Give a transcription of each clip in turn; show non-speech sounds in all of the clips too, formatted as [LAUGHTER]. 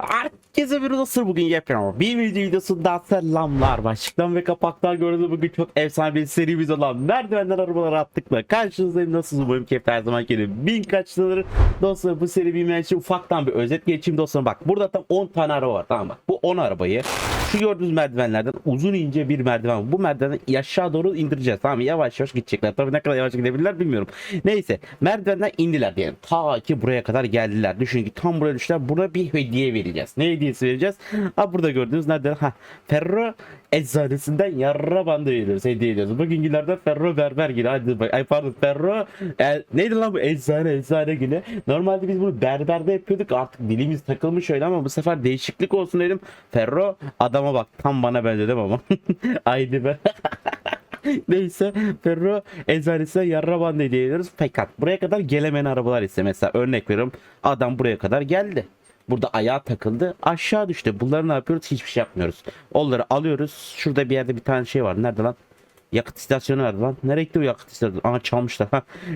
Herkese bir nasıl bugün yapıyorum. Bir video videosundan selamlar. Başlıktan ve kapaktan gördüğünüz bugün çok efsane bir serimiz olan merdivenden arabalara attıkla karşınızdayım. Nasılsınız umarım ki her zaman gelin. Bin kaçtaları dostlar bu seri bilmeyen için ufaktan bir özet geçeyim dostlar. Bak burada tam 10 tane araba var tamam bak. Bu 10 arabayı şu gördüğünüz merdivenlerden uzun ince bir merdiven. Bu merdivenden aşağı doğru indireceğiz. Tamam yavaş yavaş gidecekler. Tabii ne kadar yavaş gidebilirler bilmiyorum. Neyse merdivenden indiler diyelim. Ta ki buraya kadar geldiler. Düşün ki tam buraya düştüler. Buna bir hediye vereceğiz. Ne hediyesi vereceğiz? Ha burada gördüğünüz nerede? Ha Ferro eczanesinden yarra bandı veriyoruz. Hediye ediyoruz. Bugünkülerde Ferro berber günü. Hadi bak. Ay pardon Ferro e, neydi lan bu eczane eczane günü. Normalde biz bunu berberde yapıyorduk. Artık dilimiz takılmış öyle ama bu sefer değişiklik olsun dedim. Ferro adama bak tam bana benzedim ama. Aynı ben. Neyse Ferro eczanesine yarra bandı hediye ediyoruz. Fakat buraya kadar gelemeyen arabalar ise mesela örnek veriyorum adam buraya kadar geldi. Burada ayağa takıldı aşağı düştü. Bunları ne yapıyoruz? Hiçbir şey yapmıyoruz. Onları alıyoruz. Şurada bir yerde bir tane şey var. Nerede lan? Yakıt istasyonu nerede lan? Nereye gitti o yakıt istasyonu? Aha çalmışlar.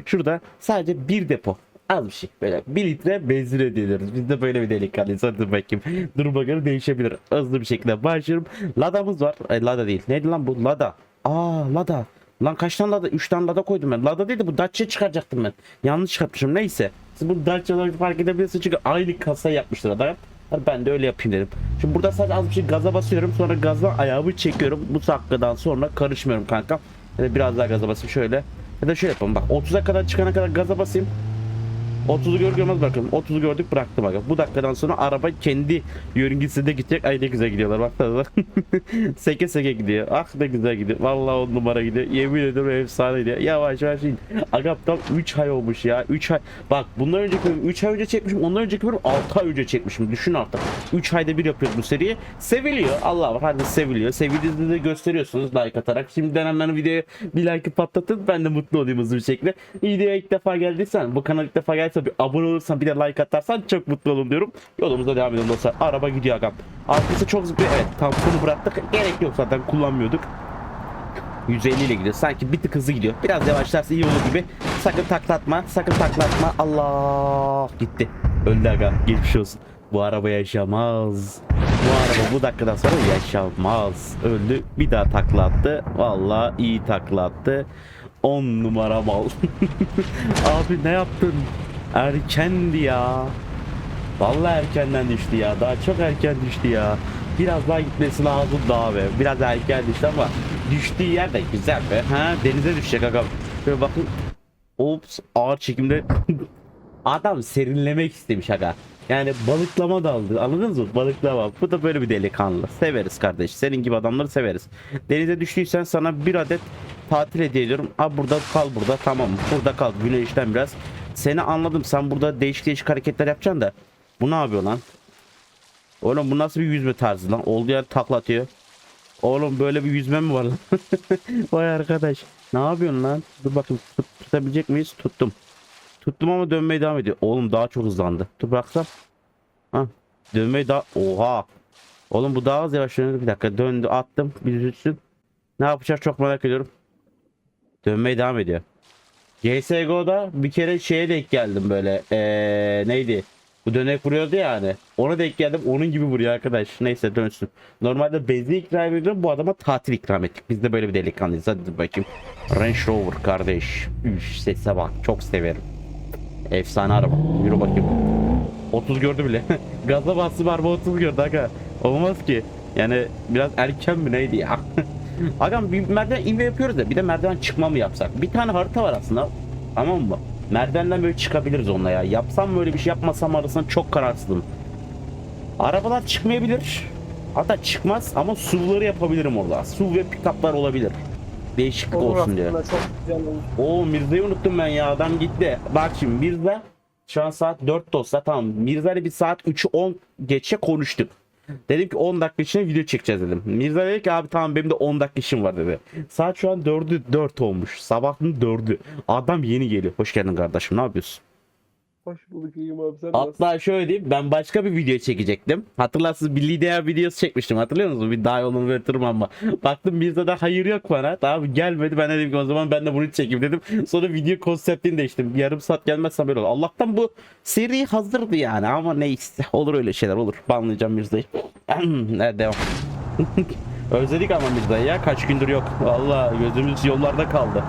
Şurada sadece bir depo. Az bir şey. Böyle bir litre benzin ödüyoruz. Biz de böyle bir delikanlıyız. Hadi bakayım. Duruma göre değişebilir. Hızlı bir şekilde başlıyorum. Lada'mız var. Ay, Lada değil. Neydi lan bu? Lada. Aa Lada. Lan kaç tane Lada? 3 tane Lada koydum ben. Lada değil de bu Dacia çıkaracaktım ben. Yanlış çıkartmışım. Neyse. Siz bu Dacia'ları fark edebilirsiniz çünkü aynı kasa yapmışlar adam. Ben de öyle yapayım dedim. Şimdi burada sadece az bir şey gaza basıyorum. Sonra gazdan ayağımı çekiyorum. Bu dakikadan sonra karışmıyorum kanka. Ya da biraz daha gaza basayım şöyle. Ya da şöyle yapalım bak 30'a kadar çıkana kadar gaza basayım. 30'u gör görmez bırakalım. 30'u gördük bıraktım bak. Bu dakikadan sonra araba kendi yörüngesinde gidecek. Ay ne güzel gidiyorlar baksanıza. [LAUGHS] seke seke gidiyor. Ah ne güzel gidiyor. Vallahi on numara gidiyor. Yemin ediyorum efsane gidiyor. Yavaş yavaş in. Agam tam 3 ay olmuş ya. 3 ay. Bak bundan önceki bölüm 3 ay önce çekmişim. Ondan önceki bölüm 6 ay önce çekmişim. Düşün artık. 3 ayda bir yapıyoruz bu seriyi. Seviliyor. Allah var. Hadi seviliyor. Sevildiğinizi de gösteriyorsunuz like atarak. Şimdiden hemen videoya bir like patlatın. Ben de mutlu olayım hızlı bir şekilde. Videoya ilk defa geldiysen bu kanal ilk defa geldiyse bir abone olursan bir de like atarsan çok mutlu olurum diyorum. Yolumuza devam edelim dostlar. Araba gidiyor agam. Arkası çok zıplıyor. Evet tamponu bıraktık. Gerek yok zaten kullanmıyorduk. 150 ile gidiyor. Sanki bir tık hızlı gidiyor. Biraz yavaşlarsa iyi olur gibi. Sakın taklatma. Sakın taklatma. Allah gitti. Öldü aga. Geçmiş olsun. Bu araba yaşamaz. Bu araba bu dakikadan sonra yaşamaz. Öldü. Bir daha takla attı. Vallahi iyi takla attı. 10 numara mal. [LAUGHS] Abi ne yaptın? Erkendi ya. Vallahi erkenden düştü ya. Daha çok erken düştü ya. Biraz daha gitmesi lazım daha be. Biraz erken düştü ama düştüğü yer de güzel be. Ha denize düşecek agam. Şöyle bakın. Ops ağır çekimde [LAUGHS] adam serinlemek istemiş aga. Yani balıklama daldı. Anladınız mı? Balıklama. Bu da böyle bir delikanlı. Severiz kardeş. Senin gibi adamları severiz. Denize düştüysen sana bir adet tatil hediye ediyorum. Ha burada kal burada. Tamam. Burada kal. Güneşten biraz. Seni anladım. Sen burada değişik değişik hareketler yapacaksın da. Bu ne yapıyor lan? Oğlum bu nasıl bir yüzme tarzı lan? Olduğu yer takla atıyor. Oğlum böyle bir yüzme mi var lan? [LAUGHS] Vay arkadaş. Ne yapıyorsun lan? Dur bakayım tut, tutabilecek miyiz? Tuttum. Tuttum ama dönmeye devam ediyor. Oğlum daha çok hızlandı. Dur bıraksam. Ha. Dönmeyi daha... Oha. Oğlum bu daha az yavaş dönüyor. Bir dakika döndü attım. Bir düşsün. Ne yapacak çok merak ediyorum. Dönmeye devam ediyor. CSGO'da bir kere şeye denk geldim böyle. Ee, neydi? Bu dönek vuruyordu ya hani. Ona denk geldim. Onun gibi vuruyor arkadaş. Neyse dönsün. Normalde benzin ikram ediyorum. Bu adama tatil ikram ettik. Biz de böyle bir delikanlıyız. Hadi bakayım. Range Rover kardeş. Üf sese bak. Çok severim. Efsane araba. Yürü bakayım. 30 gördü bile. [LAUGHS] Gaza bastı araba 30 gördü aga. Olmaz ki. Yani biraz erken mi neydi ya? [LAUGHS] Agam bir merdiven inme yapıyoruz da bir de merdiven çıkma mı yapsak? Bir tane harita var aslında. Tamam mı? Merdivenden böyle çıkabiliriz onunla ya. Yapsam mı öyle bir şey yapmasam arasında çok kararsızım. Arabalar çıkmayabilir. Hatta çıkmaz ama SUV'ları yapabilirim orada. SUV ve pick-up'lar olabilir. Değişiklik Olur olsun diye. Çok güzel olur. Oo Mirza'yı unuttum ben ya adam gitti. Bak şimdi Mirza şu an saat 4 olsa tamam. Mirza ile bir saat 3'ü 10 geçe konuştuk. Dedim ki 10 dakika içinde video çekeceğiz dedim. Mirza dedi ki abi tamam benim de 10 dakika işim var dedi. Saat şu an 4'ü 4 olmuş. Sabahın 4'ü. Adam yeni geliyor. Hoş geldin kardeşim ne yapıyorsun? Hoş bulduk iyiyim abi sen nasılsın? Hatta şöyle diyeyim ben başka bir video çekecektim. Hatırlarsınız bir lider videosu çekmiştim hatırlıyor musunuz? Bir daha yolunu ve tırmanma. Baktım bir de hayır yok bana. Tamam gelmedi ben dedim ki o zaman ben de bunu çekeyim dedim. Sonra video konseptini değiştim. Yarım saat gelmezsem böyle olur. Allah'tan bu seri hazırdı yani ama neyse olur öyle şeyler olur. Banlayacağım Mirza'yı. [CLEARS THROAT] evet, devam. [LAUGHS] Özledik ama Mirza'yı ya kaç gündür yok. Valla gözümüz yollarda kaldı.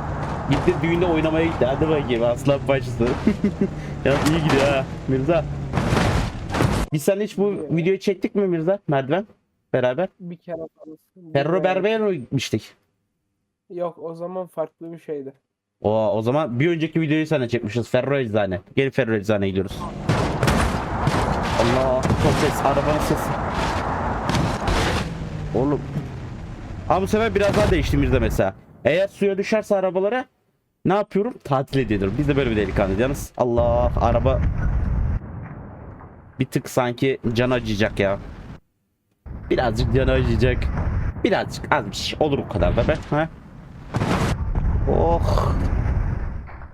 Gitti düğünde oynamaya gitti. Hadi bakayım aslan başısı. [LAUGHS] ya iyi gidiyor ha Mirza. Biz seninle hiç bu videoyu çektik mi Mirza? Merdiven beraber. Bir kere falan. Ferro Berbe'ye mi gitmiştik? Yok o zaman farklı bir şeydi. O, o zaman bir önceki videoyu sana çekmişiz. Ferro Eczane. Gel Ferro Eczane'ye gidiyoruz. Allah çok ses. Arabanın sesi. Oğlum. Ha bu sefer biraz daha değişti Mirza mesela. Eğer suya düşerse arabalara ne yapıyorum? Tatil ediyorum. Biz de böyle bir delikanlı yalnız. Allah araba bir tık sanki can acıyacak ya. Birazcık canı acıyacak. Birazcık az bir şey. Olur o kadar da be. Ha? Oh.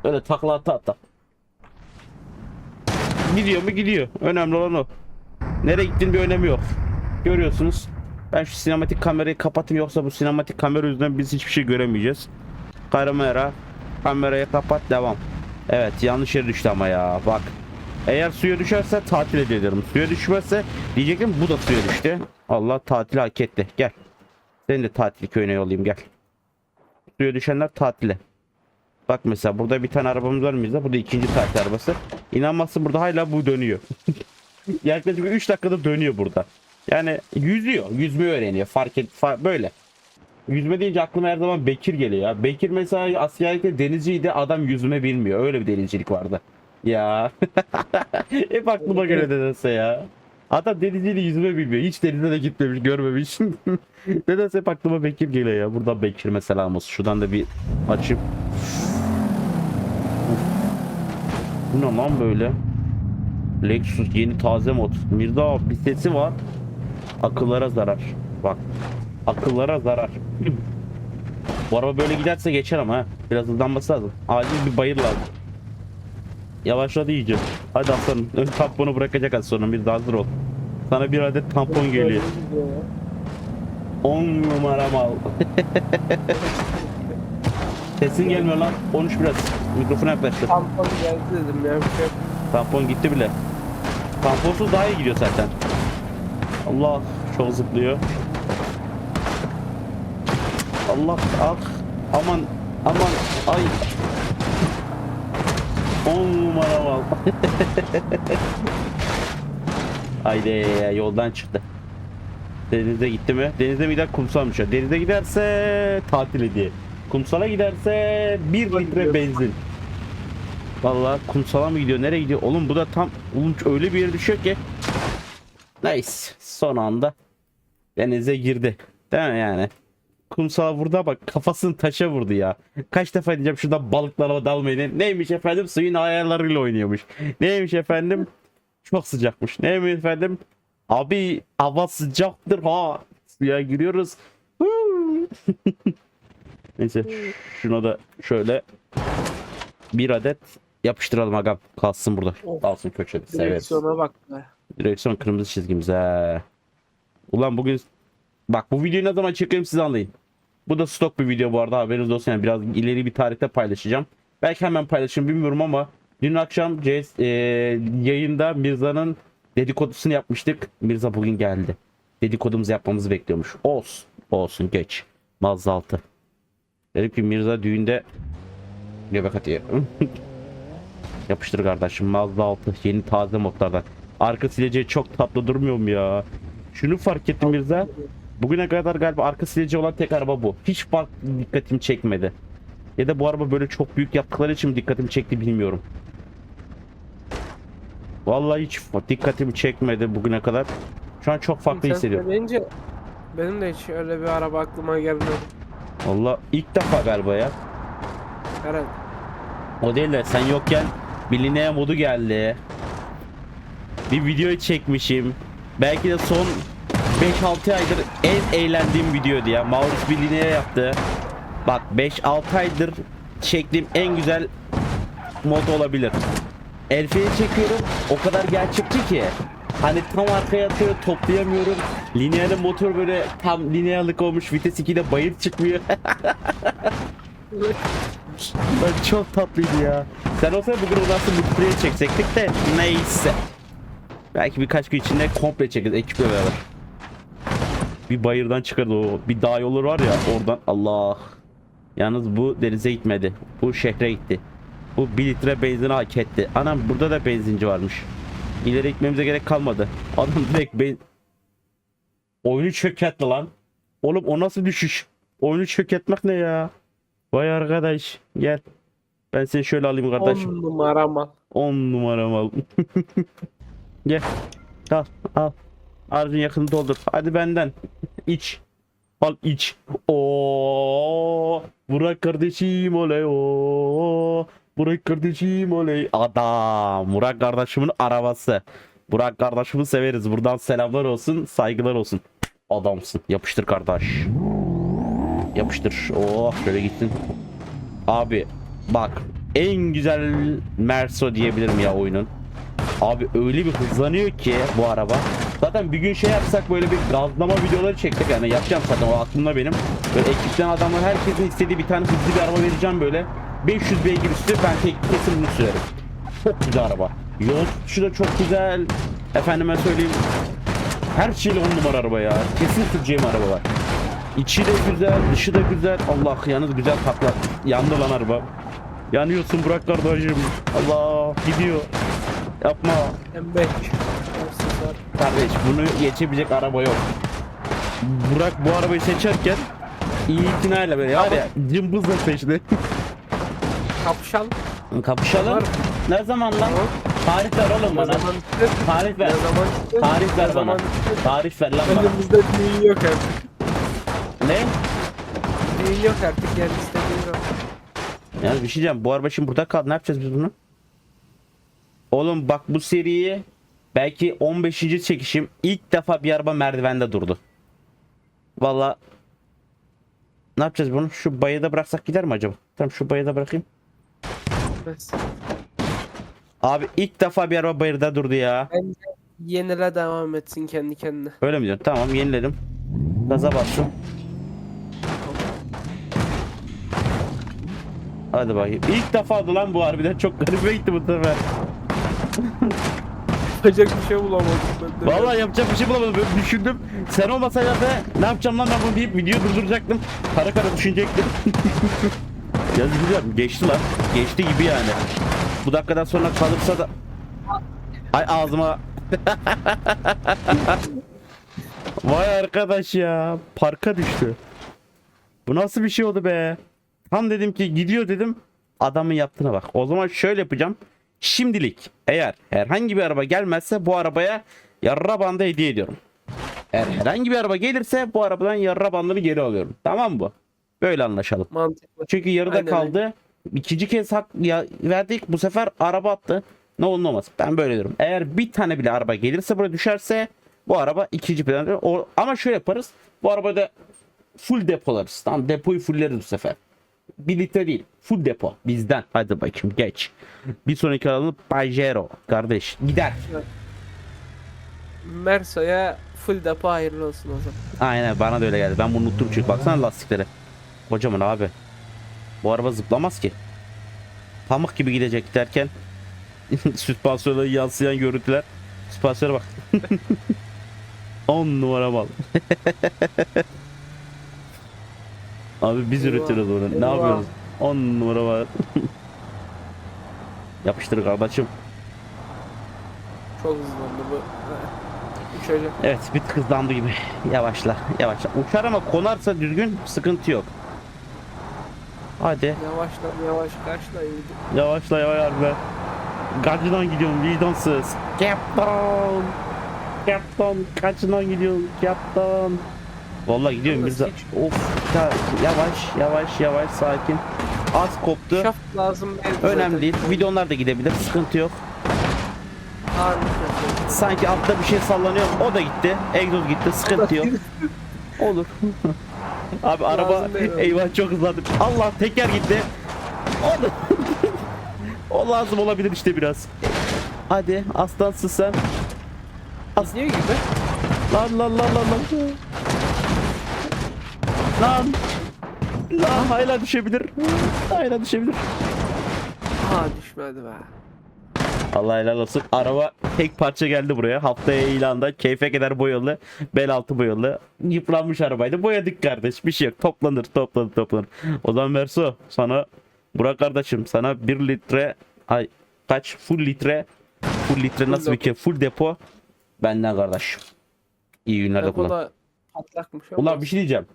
Böyle takla ata ata. Gidiyor mu gidiyor. Önemli olan o. Nereye gittiğin bir önemi yok. Görüyorsunuz. Ben şu sinematik kamerayı kapatayım yoksa bu sinematik kamera yüzünden biz hiçbir şey göremeyeceğiz. Kamera. Kamerayı kapat devam. Evet yanlış yere düştü ama ya bak. Eğer suya düşerse tatil ediyorum. Suya düşmezse diyecektim bu da suya düştü. Allah tatil hak etti. Gel. Seni de tatil köyüne yollayayım gel. Suya düşenler tatile. Bak mesela burada bir tane arabamız var mıydı? Burada ikinci tatil arabası. İnanmazsın burada hala bu dönüyor. [LAUGHS] Yaklaşık 3 dakikada dönüyor burada. Yani yüzüyor. Yüzmeyi öğreniyor. Fark et fa- böyle. Yüzme deyince aklıma her zaman Bekir geliyor ya. Bekir mesela askerlikte denizciydi. Adam yüzme bilmiyor. Öyle bir denizcilik vardı. Ya. [LAUGHS] Hep aklıma göre nedense ya. Adam denizciyle yüzme bilmiyor. Hiç denize de gitmemiş, görmemiş. [LAUGHS] nedense hep aklıma Bekir geliyor ya. Buradan Bekir'ime selam olsun. Şuradan da bir açayım. Bu ne lan böyle? Lexus yeni taze mod. Mirza abi bir sesi var. Akıllara zarar. Bak. Akıllara zarar. Bu araba böyle giderse geçer ama ha. Biraz hızlanması lazım. Acil bir bayır lazım. Yavaşladı iyice. Hadi aslanım. Ön tamponu bırakacak az sonra. Bir hazır ol. Sana bir adet tampon geliyor. 10 numara mal. [LAUGHS] Sesin gelmiyor lan. Konuş biraz. Mikrofona yaklaştır. Tampon geldi dedim ya. Tampon gitti bile. Tamponsuz daha iyi gidiyor zaten. Allah çok zıplıyor. Allah ah aman aman ay. 10 numara mal. [LAUGHS] Haydi yoldan çıktı. Denize gitti mi? Denize mi gider kumsalmış ya. Denize giderse tatil hediye. Kumsala giderse 1 litre benzin. Vallahi kumsala mı gidiyor? Nereye gidiyor? Oğlum bu da tam oğlum öyle bir yere düşüyor ki. Nice. Son anda denize girdi. Değil mi yani? Kumsala vurdu bak kafasını taşa vurdu ya. Kaç defa diyeceğim şurada balıklara dalmayın. Neymiş efendim? Suyun ayarlarıyla oynuyormuş. Neymiş efendim? Çok sıcakmış. Neymiş efendim? Abi hava sıcaktır ha. Suya giriyoruz. [LAUGHS] Neyse şuna da şöyle bir adet yapıştıralım agam. Kalsın burada. Kalsın köşede. Severiz. Direksiyona bak be. Direksiyon kırmızı çizgimiz he. Ulan bugün bak bu videoyu ne zaman çekeyim siz anlayın. Bu da stok bir video bu arada haberiniz olsun. Yani biraz ileri bir tarihte paylaşacağım. Belki hemen paylaşırım bilmiyorum ama dün akşam CS, e, yayında Mirza'nın dedikodusunu yapmıştık. Mirza bugün geldi. Dedikodumuzu yapmamızı bekliyormuş. Olsun. Olsun geç. Mazda altı. Dedim ki Mirza düğünde göbek atıyor. [LAUGHS] Yapıştır kardeşim Mazda 6 yeni taze modlardan. Arka sileceği çok tatlı durmuyor mu ya? Şunu fark ettim Mirza. Bugüne kadar galiba arka sileceği olan tek araba bu. Hiç fark dikkatimi çekmedi. Ya da bu araba böyle çok büyük yaptıkları için mi dikkatimi çekti bilmiyorum. Vallahi hiç dikkatimi çekmedi bugüne kadar. Şu an çok farklı Sen hissediyorum. söyleyince benim de hiç öyle bir araba aklıma gelmedi. Vallahi ilk defa galiba ya. Herhalde. O değil de sen yokken bilineye modu geldi. Bir video çekmişim. Belki de son 5-6 aydır en eğlendiğim videoydu ya. Maurice bilineye yaptı. Bak 5-6 aydır çektiğim en güzel mod olabilir. Elfe'ye çekiyorum. O kadar gerçekçi ki. Hani tam arkaya atıyor toplayamıyorum. Lineerli motor böyle tam lineerlik olmuş. Vites 2'de bayır çıkmıyor. [LAUGHS] Ben çok tatlıydı ya. Sen olsa bugün aslında multiplayer çekecektik de neyse. Belki birkaç gün içinde komple çekeriz ekiple beraber. Bir bayırdan çıkardı o. Bir dağ yolu var ya oradan Allah. Yalnız bu denize gitmedi. Bu şehre gitti. Bu 1 litre benzin hak etti. Anam burada da benzinci varmış. İleri gitmemize gerek kalmadı. Adam direkt ben... Oyunu çökertti lan. Oğlum o nasıl düşüş? Oyunu çökertmek ne ya? Vay arkadaş gel. Ben seni şöyle alayım 10 kardeşim. numara mal. 10 numaram al. [LAUGHS] gel. Al al. Aracın yakını doldur. Hadi benden. İç. Al iç. Oo, Burak kardeşim oley o. Burak kardeşim oley. Adam. Burak kardeşimin arabası. Burak kardeşimi severiz. Buradan selamlar olsun, saygılar olsun. Adamsın. Yapıştır kardeş. Yapıştır. Oh şöyle gitsin. Abi bak en güzel Merso diyebilirim ya oyunun. Abi öyle bir hızlanıyor ki bu araba. Zaten bir gün şey yapsak böyle bir gazlama videoları çektik yani yapacağım zaten o aklımda benim. Böyle ekipten adamlar herkesin istediği bir tane hızlı bir araba vereceğim böyle. 500 beygir üstü ben tek kesin bunu sürerim. Çok güzel araba. Yol tutuşu da çok güzel. Efendime söyleyeyim. Her şeyle on numara araba ya. Kesin süreceğim araba var. İçi de güzel, dışı da güzel. Allah yalnız güzel patlar. Yandı lan araba. Yanıyorsun Burak kardeşim. Allah gidiyor. Yapma. M5. Hırsızlar. Kardeş bunu geçebilecek araba yok. Burak bu arabayı seçerken iyi itinayla böyle var ya cımbızla seçti. Kapışalım. Kapışalım. Var. Ne zaman lan? Tarih ver oğlum bana. Tarih ver. Tarih ver bana. Tarih ver lan bana. Önümüzde düğün yok artık. Ne? Düğün yok artık yani istediğin zaman. Yani bir şey diyeceğim. Bu araba şimdi burada kaldı. Ne yapacağız biz bunu? Oğlum bak bu seriyi belki 15. çekişim ilk defa bir araba merdivende durdu. Valla ne yapacağız bunu? Şu bayıda bıraksak gider mi acaba? Tamam şu bayıda bırakayım. Abi ilk defa bir araba bayırda durdu ya. Bence yenile devam etsin kendi kendine. Öyle mi diyorsun? Tamam yeniledim. Gaza bastım. Hadi bakayım. İlk defa lan bu harbiden çok garibime gitti bu sefer. [LAUGHS] Yapacak bir şey bulamadım ben de. Vallahi yapacak bir şey bulamadım. Böyle düşündüm. Sen olmasaydın da ne yapacağım lan ben bunu deyip video durduracaktım. Kara kara düşünecektim. [LAUGHS] ya güzel geçti lan. Geçti gibi yani. Bu dakikadan sonra kalırsa da Ay ağzıma [LAUGHS] Vay arkadaş ya. Parka düştü. Bu nasıl bir şey oldu be? Tam dedim ki gidiyor dedim. Adamın yaptığına bak. O zaman şöyle yapacağım. Şimdilik eğer herhangi bir araba gelmezse bu arabaya yarra bandı hediye ediyorum. Eğer herhangi bir araba gelirse bu arabadan yarra bandını geri alıyorum. Tamam mı? Böyle anlaşalım. Mantıklı. Çünkü yarıda Aynen kaldı. İkinci kez hak ya, verdik. Bu sefer araba attı. Ne olur ne olmaz. Ben böyle diyorum. Eğer bir tane bile araba gelirse buraya düşerse bu araba ikinci planda. Ama şöyle yaparız. Bu arabada full depolarız. Tamam depoyu fulleriz bu sefer. Bir litre değil. Full depo. Bizden. Hadi bakayım geç. Bir sonraki alalım Pajero. Kardeş gider. Merso'ya full depo hayırlı olsun o zaman. Aynen bana da öyle geldi. Ben bunu unuttum çünkü. Baksana lastiklere. Kocaman abi. Bu araba zıplamaz ki. Pamuk gibi gidecek derken [LAUGHS] süspansiyona yansıyan görüntüler. Süspansiyona bak. [LAUGHS] 10 numara mal. [LAUGHS] abi biz Eyvah, üretiyoruz onu. Ne eyvah. yapıyoruz? 10 numara var. Yapıştır kardeşim. Çok hızlandı bu. [LAUGHS] Uçacak. Evet bir tık hızlandı gibi. Yavaşla yavaşla. Uçar ama konarsa düzgün sıkıntı yok. Hadi. Yavaşla yavaş kaçla iyiydi. Yavaşla yavaş be. Kaçından gidiyorsun vicdansız. Captain. Captain kaçından gidiyorsun Captain. Vallahi gidiyorum bir Yalnız za- hiç- Of ya- yavaş yavaş yavaş sakin. Az koptu. Şaft lazım. Önemli değil. Bidonlar da gidebilir. Sıkıntı yok. Sanki altta bir şey sallanıyor. O da gitti. Egzoz gitti. Sıkıntı yok. [LAUGHS] Olur. [LAUGHS] Abi araba [LAUGHS] eyvah çok hızlandı. Allah teker gitti. O da o lazım olabilir işte biraz. Hadi aslansın sen. Gidiyor gibi. Lan lan lan lan lan. Lan. Lan hala düşebilir. Hala düşebilir. Aa düşmedi be. Allah helal olsun. Araba tek parça geldi buraya. Haftaya ilanda keyfe kadar boyalı. Bel altı boyalı. Yıpranmış arabaydı. Boyadık kardeş. Bir şey yok. Toplanır toplanır toplanır. O zaman Merso sana Burak kardeşim sana 1 litre ay kaç full litre full litre Full nasıl bir şey full depo benden kardeşim. İyi günlerde kullan. Patlakmış. Ulan bir şey diyeceğim.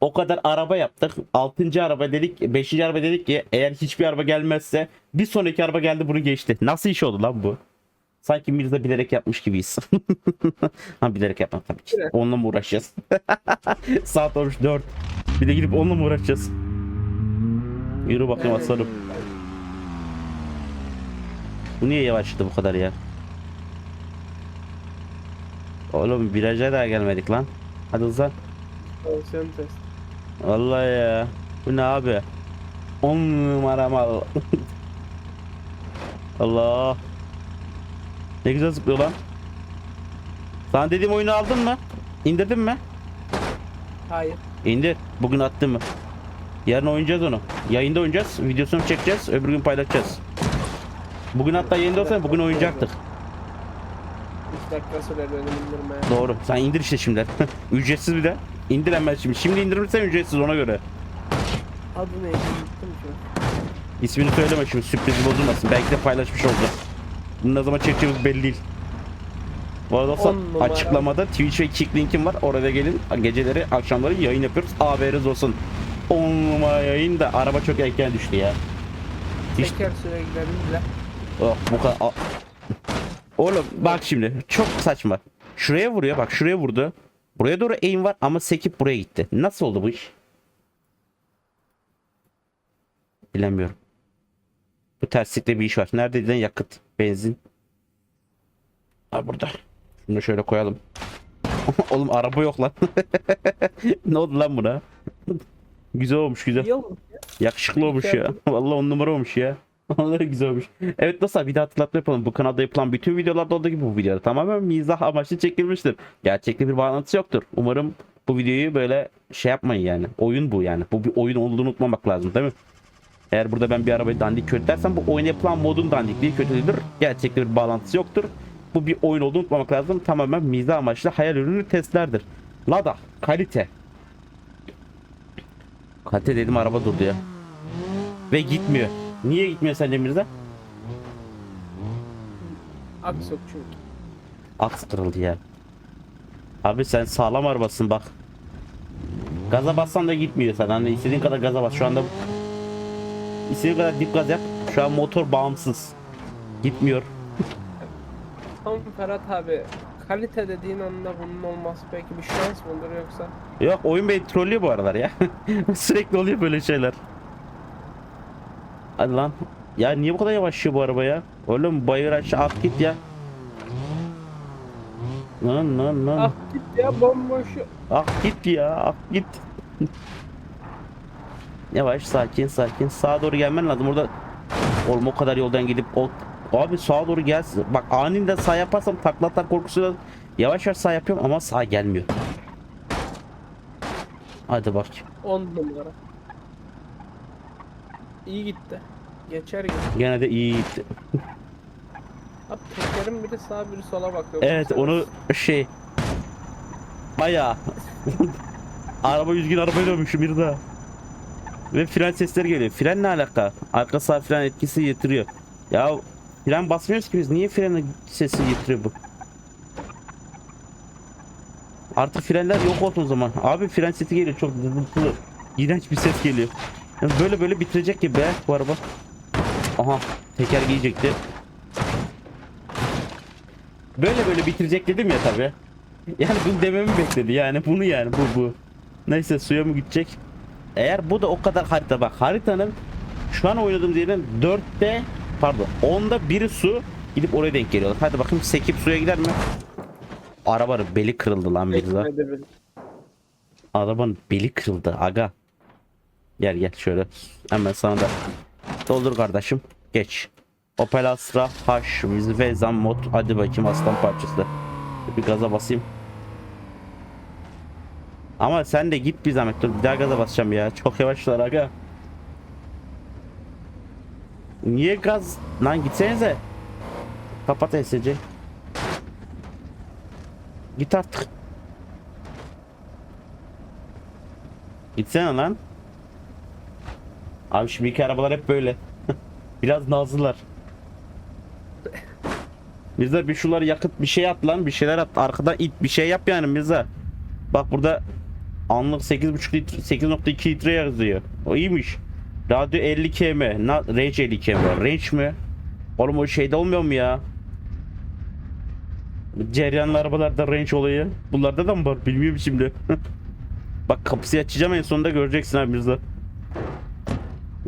O kadar araba yaptık. 6. araba dedik, 5. araba dedik ki eğer hiçbir araba gelmezse bir sonraki araba geldi bunu geçti. Nasıl iş oldu lan bu? Sanki Mirza bilerek yapmış gibiyiz. [LAUGHS] ha bilerek yapmak tabii ki. Evet. Onunla mı uğraşacağız? [LAUGHS] Saat olmuş 4. Bir de gidip onunla mı uğraşacağız? Yürü bakayım Evet. aslanım. Bu niye yavaşladı bu kadar ya? Oğlum viraja daha gelmedik lan. Hadi uzan. Tansiyon test. Vallahi ya. Bu ne abi? 10 numara mal. [LAUGHS] Allah. Ne güzel zıplıyor lan. Sana dediğim oyunu aldın mı? İndirdin mi? Hayır. İndir. Bugün attım mı? Yarın oynayacağız onu. Yayında oynayacağız. Videosunu çekeceğiz. Öbür gün paylaşacağız. Bugün hatta yayında olsaydı bugün oynayacaktık. 3 dakika sürer benim indirmeye. Doğru. Sen indir işte şimdi. [LAUGHS] Ücretsiz bir de. İndir hemen şimdi. Şimdi indirirsen ücretsiz ona göre. Adı neydi? Unuttum ki. İsmini söyleme şimdi sürpriz bozulmasın. Belki de paylaşmış olacağız. Bunu ne zaman çekeceğimiz belli değil. Bu arada On numara. açıklamada Twitch ve Kick linkim var. Orada gelin geceleri akşamları yayın yapıyoruz. Haberiniz olsun. 10 numara yayın da araba çok erken düştü ya. Hiç- Teker süre gidelim bile. Oh, bu kadar. Oğlum bak şimdi çok saçma. Şuraya vuruyor bak şuraya vurdu. Buraya doğru aim var ama sekip buraya gitti. Nasıl oldu bu iş? Bilemiyorum. Bu terslikle bir iş var. Nerede lan yakıt? Benzin. Ha burada. Şunu şöyle koyalım. [LAUGHS] Oğlum araba yok lan. [LAUGHS] ne oldu lan buna? güzel olmuş güzel. Yakışıklı olmuş ya. Vallahi on numara olmuş ya. [LAUGHS] Onları güzel olmuş. Evet dostlar bir de hatırlatma yapalım. Bu kanalda yapılan bütün videolarda olduğu gibi bu videoda tamamen mizah amaçlı çekilmiştir. Gerçekte bir bağlantısı yoktur. Umarım bu videoyu böyle şey yapmayın yani. Oyun bu yani. Bu bir oyun olduğunu unutmamak lazım değil mi? Eğer burada ben bir arabayı dandik kötü dersem bu oyun yapılan modun dandikliği kötüdür. Gerçekte bir bağlantısı yoktur. Bu bir oyun olduğunu unutmamak lazım. Tamamen mizah amaçlı hayal ürünü testlerdir. Lada kalite. Kalite dedim araba durdu ya. Ve gitmiyor. Niye gitmiyor sence Mirza? Yok çünkü. Aks kırıldı ya. Abi sen sağlam arabasın bak. Gaza bassan da gitmiyor sen. Hani istediğin kadar gaza bas. Şu anda istediğin kadar dip gaz yap. Şu an motor bağımsız. Gitmiyor. [LAUGHS] Tam Ferhat abi kalite dediğin anda bunun olması belki bir şans mıdır yoksa? Yok oyun beni trollüyor bu aralar ya. [LAUGHS] Sürekli oluyor böyle şeyler. Hadi lan. Ya niye bu kadar yavaşlıyor bu araba ya? Oğlum bayır aşağı at git ya. Lan lan lan. Ah git ya bomboş. Ah git ya ah git. Yavaş sakin sakin sağa doğru gelmen lazım orada oğlum o kadar yoldan gidip o abi sağa doğru gel bak aniden sağ yaparsam taklatan korkusuyla yavaş yavaş sağ yapıyorum ama sağ gelmiyor hadi bak 10 numara. İyi gitti. Geçer gibi. gene de iyi gitti. Abi tekerin biri sağa biri sola bakıyor. evet onu şey bayağı. Araba yüzgün arabaya dönmüş Mirza. Ve fren sesleri geliyor. Fren ne alaka? Arka sağ fren etkisi getiriyor ya fren basmıyoruz ki biz. Niye fren sesi getiriyor bu? Artık frenler yok olsun o zaman. Abi fren sesi geliyor. Çok zımbırtılı iğrenç bir ses geliyor Böyle böyle bitirecek gibi be bu araba aha teker giyecekti böyle böyle bitirecek dedim ya tabi yani bunu dememi bekledi yani bunu yani bu bu. Neyse suya mı gidecek? Eğer bu da o kadar harita bak haritanın şu an oynadığım yerin 4'te pardon 10'da biri su gidip oraya denk geliyorlar. Hadi bakayım sekip suya gider mi? Arabanın beli kırıldı lan Mirza. Arabanın beli kırıldı aga. Gel gel şöyle hemen sana da doldur kardeşim. Geç. Opel Astra H Vezan mod hadi bakayım aslan parçası. Bir gaza basayım. Ama sen de git bir zahmet dur bir daha gaza basacağım ya. Çok yavaşlar aga. Niye gaz? Lan gitsenize. Kapat ESC. Git artık. Gitsene lan. Abi şimdiki arabalar hep böyle. [LAUGHS] Biraz nazlılar. Mirza bir şunları yakıt bir şey at lan bir şeyler at arkadan it bir şey yap yani Mirza. Bak burada anlık 8.5 litre 8.2 litre yazıyor. O iyiymiş. Radyo 50 km. Na, range 50 km. Range mi? Oğlum o şeyde olmuyor mu ya? Ceryanlı arabalarda range olayı. Bunlarda da mı var? Bilmiyorum şimdi. [LAUGHS] Bak kapısı açacağım en sonunda göreceksin abi Mirza.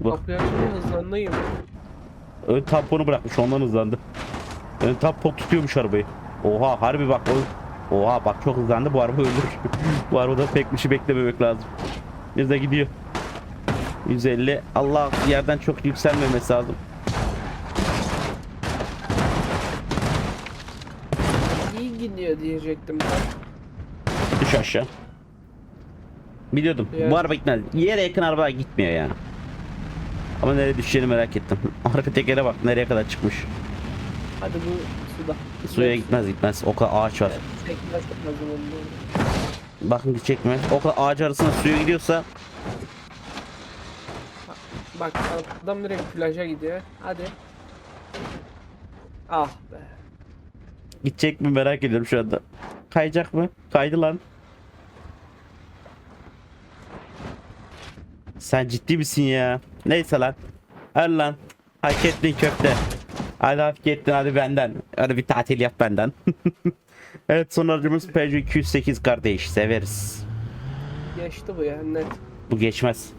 Bak Kapıyı açınca hızlandayım. ön tamponu bırakmış ondan hızlandı. Ön tampon tutuyormuş arabayı. Oha harbi bak o. Oha bak çok hızlandı bu araba ölür. [LAUGHS] bu arabada pek bir şey beklememek lazım. Mirza gidiyor. 150 Allah yerden çok yükselmemesi lazım. İyi gidiyor diyecektim ben. Düş aşağı. Biliyordum. Yani- Bu araba gitmez. Yere yakın araba gitmiyor yani. Ama nereye düşeceğini merak ettim. [LAUGHS] Arka tekere bak nereye kadar çıkmış. Hadi bu suda. Suya gitmez gitmez. O kadar ağaç var. Lazım onu. Bakın gidecek mi? O kadar ağaç arasında suya gidiyorsa Bak adam direkt plaja gidiyor. Hadi. Ah be. gidecek mi merak ediyorum şu anda. Kayacak mı? Kaydı lan. Sen ciddi misin ya? Neyse lan. Al lan. Hak ettin köfte. Hadi hak ettin hadi benden. Hadi bir tatil yap benden. [LAUGHS] evet son aracımız Peugeot 208 kardeş. Severiz. Geçti bu ya net. Bu geçmez.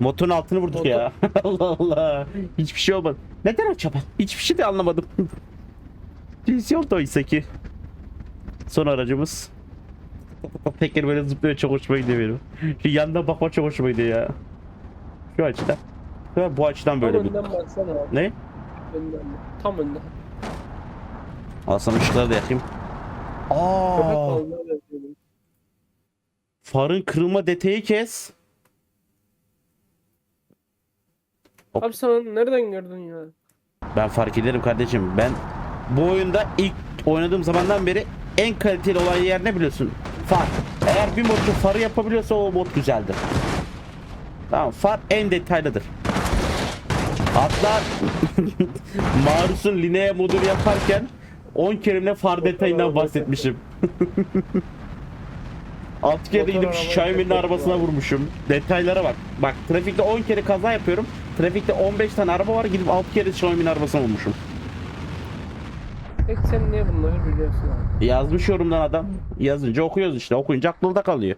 Motorun altını vurduk Motor- ya. [LAUGHS] Allah Allah. Hiçbir şey olmadı. Neden acaba? Hiçbir şey de anlamadım. [LAUGHS] Divisyon da oysa ki. Son aracımız. Teker böyle zıplıyor çok hoşuma gidiyor benim. Şu yandan bakma çok hoşuma gidiyor ya. Şu açıdan. Ha, bu açıdan böyle Tam bir. önden baksana abi. Ne? Önden. Tam önden. Alsam ışıkları da yakayım. Köpek Aa, balığına farın kırılma detayı kes. Abi sen nereden gördün ya? Ben fark ederim kardeşim. Ben bu oyunda ilk oynadığım zamandan beri en kaliteli olan yer ne biliyorsun? Far. Eğer bir modcu farı yapabiliyorsa o mod güzeldir. Tamam far en detaylıdır. Hatta [LAUGHS] Marus'un Linea modunu yaparken 10 [LAUGHS] kere far detayından bahsetmişim. 6 kere gidip Xiaomi'nin arabasına vurmuşum. Detaylara bak. Bak trafikte 10 kere kaza yapıyorum. Trafikte 15 tane araba var gidip 6 kere Xiaomi'nin arabasına vurmuşum. Peki sen niye bunları biliyorsun abi? Yazmış yorumdan adam. Yazınca okuyoruz işte. Okuyunca aklında kalıyor.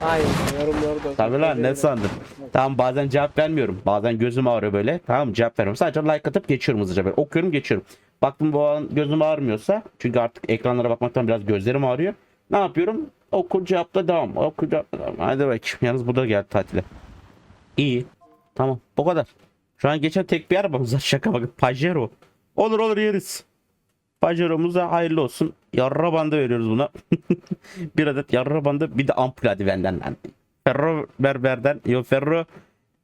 Aynen yorumları da. Tabii lan ne sandın? Tamam bazen cevap vermiyorum. Bazen gözüm ağrıyor böyle. Tamam cevap vermiyorum. Sadece like atıp geçiyorum hızlıca böyle. Okuyorum geçiyorum. Baktım bu an gözüm ağrımıyorsa. Çünkü artık ekranlara bakmaktan biraz gözlerim ağrıyor. Ne yapıyorum? Oku cevapla devam. Oku cevapla devam. Hadi bakayım. [LAUGHS] Yalnız bu da geldi tatile. İyi. Tamam. Bu kadar. Şu an geçen tek bir arabamız var. [LAUGHS] Şaka bakın. Pajero. Olur olur yeriz. Pajero'muza hayırlı olsun. Yarra bandı veriyoruz buna. [LAUGHS] bir adet yarra bandı bir de ampul hadi benden lan. Ferro berberden yo Ferro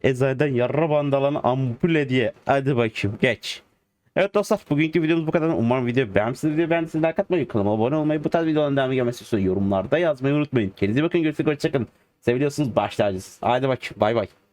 Eczaneden yarra bandı alan ampul hediye. Hadi bakayım geç. Evet dostlar bugünkü videomuz bu kadar. Umarım video beğenmişsiniz. Video beğendiyseniz like atmayı, kanalıma abone olmayı, bu tarz videoların devamı gelmesi için yorumlarda yazmayı unutmayın. Kendinize bakın görüşürüz. Hoşçakalın. Seviyorsunuz başlayacağız. Hadi bakayım bay bay.